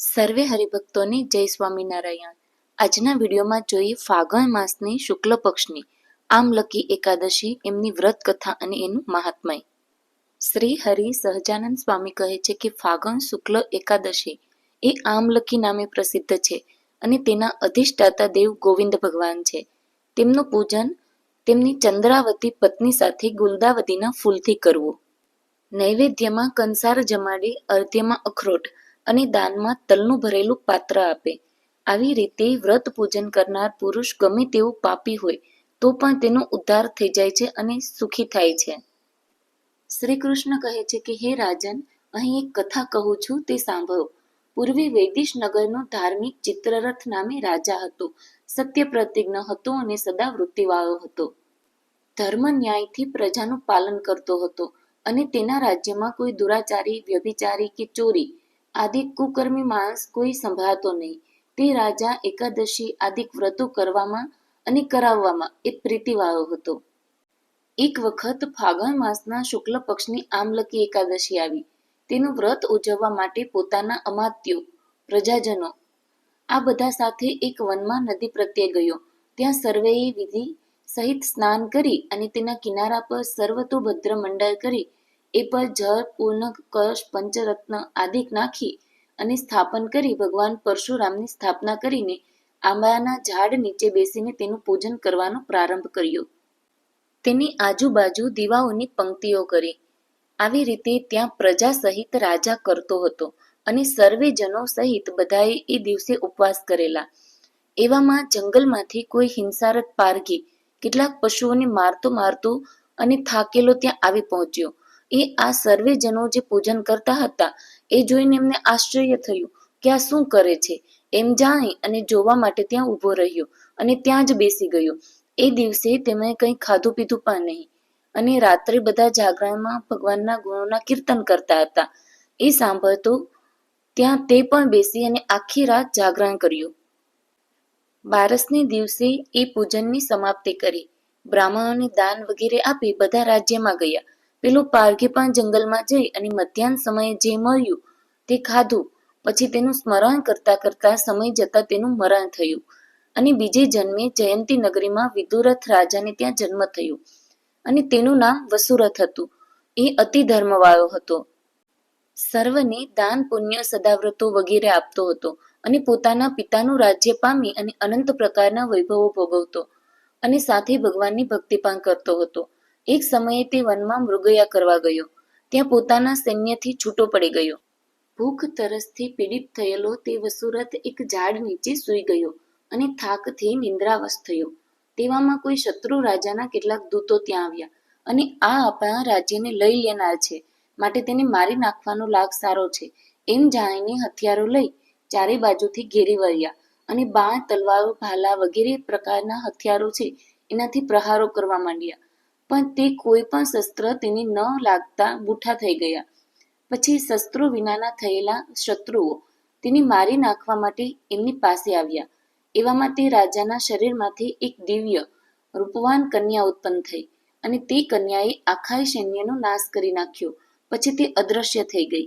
સર્વે હરિભક્તોને જય સ્વામિનારાયણ. આજના વિડીયોમાં જોઈએ ફાગણ માસની શુક્લ પક્ષની. આમલકી એકાદશી, એમની વ્રત કથા અને એનું મહાત્મય. શ્રી હરિ સહજાનંદ સ્વામી કહે છે કે ફાગણ શુક્લ એકાદશી એ આમલકી નામે પ્રસિદ્ધ છે અને તેના અધિષ્ઠાતા દેવ ગોવિંદ ભગવાન છે. તેમનું પૂજન તેમની ચંદ્રાવતી પત્ની સાથે ગુલદાવતીના ફૂલથી કરવું. નૈવેદ્યમાં કંસાર જમાડી અર્ધ્યમાં અખરોટ. અને દાનમાં તલનું ભરેલું પાત્ર આપે. આવી રીતે વ્રત પૂજન કરનાર પુરુષ ગમે તેવું પાપી હોય, તો પણ તેનો ઉદ્ધાર થઈ જાય છે અને સુખી થાય છે. શ્રી કૃષ્ણ કહે છે કે, હે રાજન, અહીં એક કથા કહું છું, તે સાંભળો. પૂર્વે વૈદિશ નગરનો ધાર્મિક ચિત્રરથ નામે રાજા હતો. સત્ય પ્રતિજ્ઞ હતો અને સદા વૃત્તિવાળો હતો. ધર્મ ન્યાયથી પ્રજાનું પાલન કરતો હતો અને તેના રાજ્યમાં કોઈ દુરાચારી, વ્યભિચારી કે ચોરી આદિ કુકર્મી માણસ કોઈ સંભળાતો નહીં. તે રાજા, એકાદશી આદિક વ્રતો કરવામાં અને કરાવવામાં એ પ્રીતિવાળો હતો. એક વખત ફાગણ માસના શુક્લ પક્ષની આમલકી એકાદશી આવી. તેનું વ્રત ઉજવવા માટે પોતાના અમાત્યો, પ્રજાજનો, આ બધા સાથે એક વનમાં નદી પ્રત્યે ગયો. ત્યાં સર્વેએ વિધિ સહિત સ્નાન કરી અને તેના કિનારા પર સર્વતોભદ્ર મંડળ કરી એ પર જળ પૂર્ણ કળશ પંચરત્ન આદિક નાખી અને સ્થાપન કરી ભગવાન પરશુરામની સ્થાપના કરીને આંબાના ઝાડ નીચે બેસીને તેનું પૂજન કરવાનો પ્રારંભ કર્યો. તેની આજુબાજુ દીવાઓની પંક્તિઓ કરી. આવી રીતે ત્યાં પ્રજા સહિત રાજા કરતો હતો અને સર્વે જનો સહિત બધાએ એ દિવસે ઉપવાસ કરેલા. એવામાં જંગલમાંથી કોઈ હિંસારત પારઘી કેટલાક પશુઓને મારતો મારતો અને થાકેલો ત્યાં આવી પહોંચ્યો. એ આ સર્વે જે પૂજન કરતા હતા, એ જોઈને એમને આશ્ચર્ય થયું કે આ શું કરે છે? એમ જાણી અને જોવા માટે ત્યાં ઊભો રહ્યો અને ત્યાં જ બેસી ગયો. એ દિવસે તેમણે કંઈ ખાધું પીધું પણ નહીં અને રાત્રે બધા જાગરણમાં ભગવાનના ગુણોના કીર્તન કરતા હતા. એ સાંભળતો ત્યાં તે પણ બેસી અને આખી રાત જાગરણ કર્યું. બારસને દિવસે એ પૂજનની સમાપ્તિ કરી. બ્રાહ્મણોને દાન વગેરે આપી બધા રાજ્યમાં ગયા. પેલું પારઘી પણ જંગલમાં જઈ અને મધ્યાહન સમયે જે મળ્યું તે ખાધું. પછી તેનું સ્મરણ કરતા કરતા સમય જતા તેનું મરણ થયું અને બીજે જન્મે જયંતી નગરીમાં વિદુરથ રાજાને ત્યાં જન્મ થયો અને તેનું નામ વસુરથ હતું. એ અતિ ધર્મવાળો હતો. સર્વને દાન, પુણ્ય, સદાવ્રતો વગેરે આપતો હતો અને પોતાના પિતાનું રાજ્ય પામી અને અનંત પ્રકારના વૈભવો ભોગવતો અને સાથે ભગવાનની ભક્તિ પણ કરતો હતો. એક સમયે તે વનમાં મૃગયા કરવા ગયો. ત્યાં પોતાના સૈન્યથી છૂટો પડી ગયો. ભૂખ તરસથી પીડિત થયેલો તે વસુરથ એક ઝાડ નીચે સૂઈ ગયો અને થાકથી નિંદ્રાવશ થયો. તેવામાં કોઈ શત્રુ રાજાના કેટલાક દૂતો ત્યાં આવ્યા અને આ આપણા રાજ્યને લઈ લેનાર છે. માટે તેને મારી નાખવાનો લાગ સારો છે. એમ જાણીને હથિયારો લઈ ચારે બાજુથી ઘેરી વળ્યા અને બાણ, તલવારો, ભાલા વગેરે પ્રકારના હથિયારો છે એનાથી પ્રહારો કરવા માંડ્યા. પણ તે કોઈ પણ શસ્ત્ર તેને ન લાગતા બૂઠા થઈ ગયા. પછી શસ્ત્રો વિનાના થયેલા શત્રુઓ તેને મારી નાખવા માટે એમની પાસે આવ્યા. એવામાં તે રાજાના શરીરમાંથી એક દિવ્ય, રૂપવાન કન્યા ઉત્પન્ન થઈ અને તે કન્યાએ આખા સૈન્યનો નાશ કરી નાખ્યો. પછી તે અદ્રશ્ય થઈ ગઈ.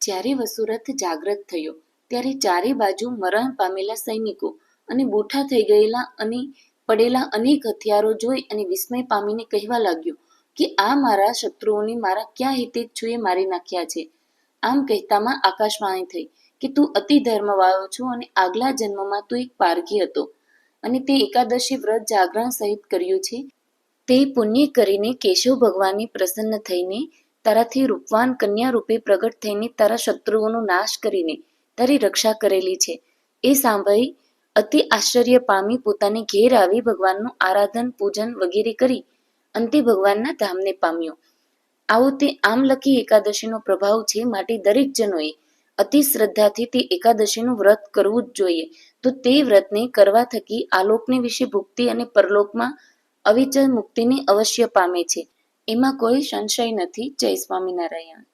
જ્યારે વસુરથ જાગ્રત થયો, ત્યારે ચારે બાજુ મરણ પામેલા સૈનિકો અને બૂઠા થઈ ગયેલા અને પડેલા અનેક હથિયારો જોઈ અને વિસ્મય પામીને કહેવા લાગ્યો કે આ મારા શત્રુઓને મારા ક્યાં હિતેચ્છુએ મારી નાખ્યા છે. આમ કહેતામાં આકાશવાણી થઈ કે તું અતિ ધર્મવાળો છો અને આગલા જન્મમાં તું એક પારકી હતો અને તે એકાદશી વ્રત જાગરણ સહિત કર્યું છે. તે પુણ્ય કરીને કેશવ ભગવાનની પ્રસન્ન થઈને, તારાથી રૂપવાન કન્યા રૂપે પ્રગટ થઈને તારા શત્રુઓનો નાશ કરીને તારી રક્ષા કરેલી છે. એ સાંભળી અતિ આશ્ચર્ય પામી પોતાને ઘેર આવી ભગવાનનું આરાધન, પૂજન વગેરે કરી અંતે ભગવાનના ધામને પામ્યો. આવો તે આમલકી એકાદશીનો પ્રભાવ છે માટે દરેક જનોએ અતિ શ્રદ્ધાથી તે એકાદશીનું વ્રત કરવું જ જોઈએ. તો તે વ્રતને કરવા થકી આલોકને વિશે ભુક્તિ અને પરલોકમાં અવિચલ મુક્તિને અવશ્ય પામે છે. એમાં કોઈ સંશય નથી. જય સ્વામિનારાયણ.